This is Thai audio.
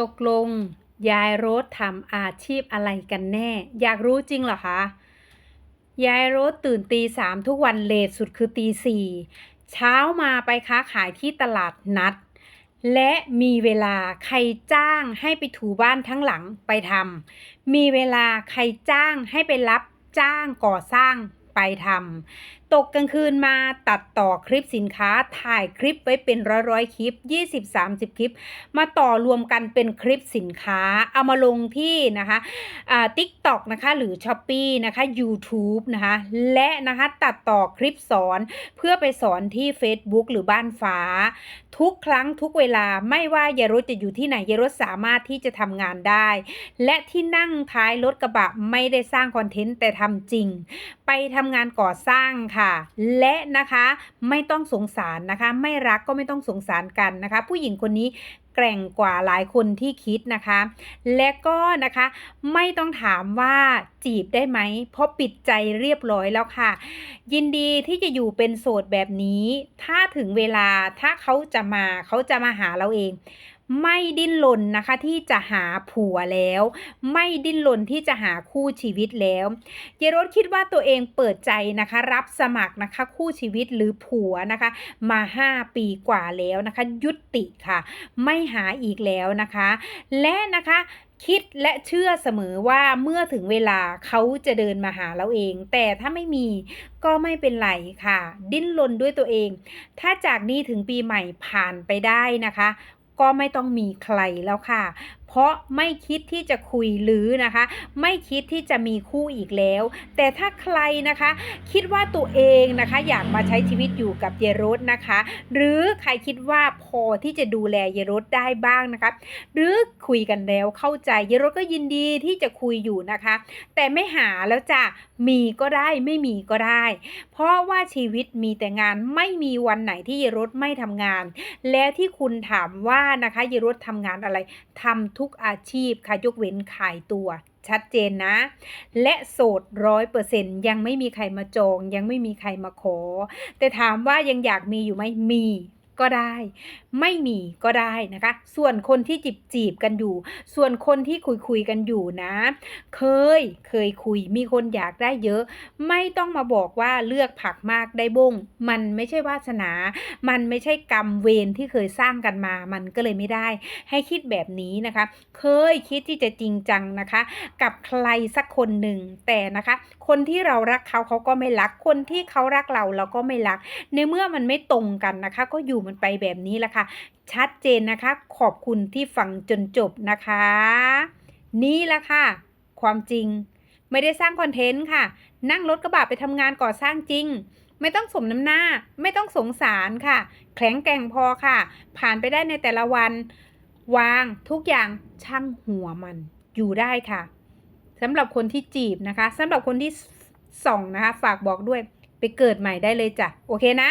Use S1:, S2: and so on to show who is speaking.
S1: ตกลง ยายโรสทำอาชีพอะไรกันแน่ อยากรู้จริงเหรอคะ ยายโรสตื่นตีสามทุกวันเลทสุดคือตีสี่เช้ามาไปค้าขายที่ตลาดนัด และมีเวลาใครจ้างให้ไปถูบ้านทั้งหลังไปทำมีเวลาใครจ้างให้ไปรับจ้างก่อสร้างไปทำ ตกกลางคืนมาตัดต่อคลิปสินค้าถ่ายคลิปไว้เป็นร้อยร้อยคลิป 20-30 คลิป มาต่อรวมกันเป็นคลิปสินค้า เอามาลงที่นะคะอ่า TikTok นะคะหรือ s h อ p e e นะคะ YouTube นะคะและนะคะตัดต่อคลิปสอนเพื่อไปสอนที่ Facebook หรือบ้านฟ้า ทุกครั้งทุกเวลาไม่ว่ายายรถจะอยู่ที่ไหนยายรถสามารถที่จะทำงานได้ และที่นั่งท้ายรถกระบะไม่ได้สร้างคอนเทนต์แต่ทำจริง ไปทำงานก่อสร้างค่ะและนะคะไม่ต้องสงสารนะคะ ไม่รักก็ไม่ต้องสงสารกันนะคะ ผู้หญิงคนนี้แกร่งกว่าหลายคนที่คิดนะคะ และก็นะคะไม่ต้องถามว่าจีบได้ไหมเพราะปิดใจเรียบร้อยแล้วค่ะ ยินดีที่จะอยู่เป็นโสดแบบนี้ ถ้าถึงเวลาถ้าเขาจะมาเขาจะมาหาเราเอง ไม่ดิ้นรนนะคะที่จะหาผัวแล้ว ไม่ดิ้นรนที่จะหาคู่ชีวิตแล้วเยรถคิดว่าตัวเองเปิดใจนะคะ รับสมัครนะคะคู่ชีวิตหรือผัวนะคะ มา 5 ปีกว่าแล้วนะคะ ยุติค่ะ ไม่หาอีกแล้วนะคะ และนะคะคิดและเชื่อเสมอว่าเมื่อถึงเวลาเขาจะเดินมาหาเราเอง แต่ถ้าไม่มีก็ไม่เป็นไรค่ะ ดิ้นรนด้วยตัวเอง ถ้าจากนี้ถึงปีใหม่ผ่านไปได้นะคะ ก็ไม่ต้องมีใครแล้วค่ะ เพราะไม่คิดที่จะคุยหรือนะคะ ไม่คิดที่จะมีคู่อีกแล้ว แต่ถ้าใครนะคะ คิดว่าตัวเองนะคะ อยากมาใช้ชีวิตอยู่กับเยรถนะคะ หรือใครคิดว่าพอที่จะดูแลเยรถได้บ้างนะคะ หรือคุยกันแล้วเข้าใจเยรถก็ยินดีที่จะคุยอยู่นะคะ แต่ไม่หาแล้วจ้ะมีก็ได้ไม่มีก็ได้ เพราะว่าชีวิตมีแต่งานไม่มีวันไหนที่เยรถไม่ทำงาน แล้วที่คุณถามว่านะคะเยรถทำงานอะไรทำทุกอาชีพค่ะยกเว้นขายตัวชัดเจนนะ และโสดร้อยเปอร์เซ็นยังไม่มีใครมาจอง ยังไม่มีใครมาขอ แต่ถามว่ายังอยากมีอยู่ไหมมี ก็ได้ ไม่มีก็ได้นะคะ ส่วนคนที่จีบจีบกันอยู่ ส่วนคนที่คุยคุยกันอยู่นะ เคยเคยคุยมีคนอยากได้เยอะ ไม่ต้องมาบอกว่าเลือกผักมากได้บงมันไม่ใช่วาสนา มันไม่ใช่กรรมเวรที่เคยสร้างกันมา มันก็เลยไม่ได้ ให้คิดแบบนี้นะคะ เคยคิดที่จะจริงจังนะคะ กับใครสักคนหนึ่งแต่นะคะ คนที่เรารักเขาเขาก็ไม่รัก คนที่เขารักเราเราก็ไม่รัก ในเมื่อมันไม่ตรงกันนะคะ ก็อยู่มันไปแบบนี้แหละค่ะ ชัดเจนนะคะ ขอบคุณที่ฟังจนจบนะคะ นี่แหละค่ะ ความจริง ไม่ได้สร้างคอนเทนต์ค่ะ นั่งรถกระบะไปทำงานก่อสร้างจริง ไม่ต้องสมน้ำหน้า ไม่ต้องสงสารค่ะ แข็งแกร่งพอค่ะ ผ่านไปได้ในแต่ละวัน วางทุกอย่างช่างหัวมัน อยู่ได้ค่ะสำหรับคนที่จีบนะคะสำหรับคนที่ส่องนะคะ ฝากบอกด้วยไปเกิดใหม่ได้เลยจ้ะ โอเคนะ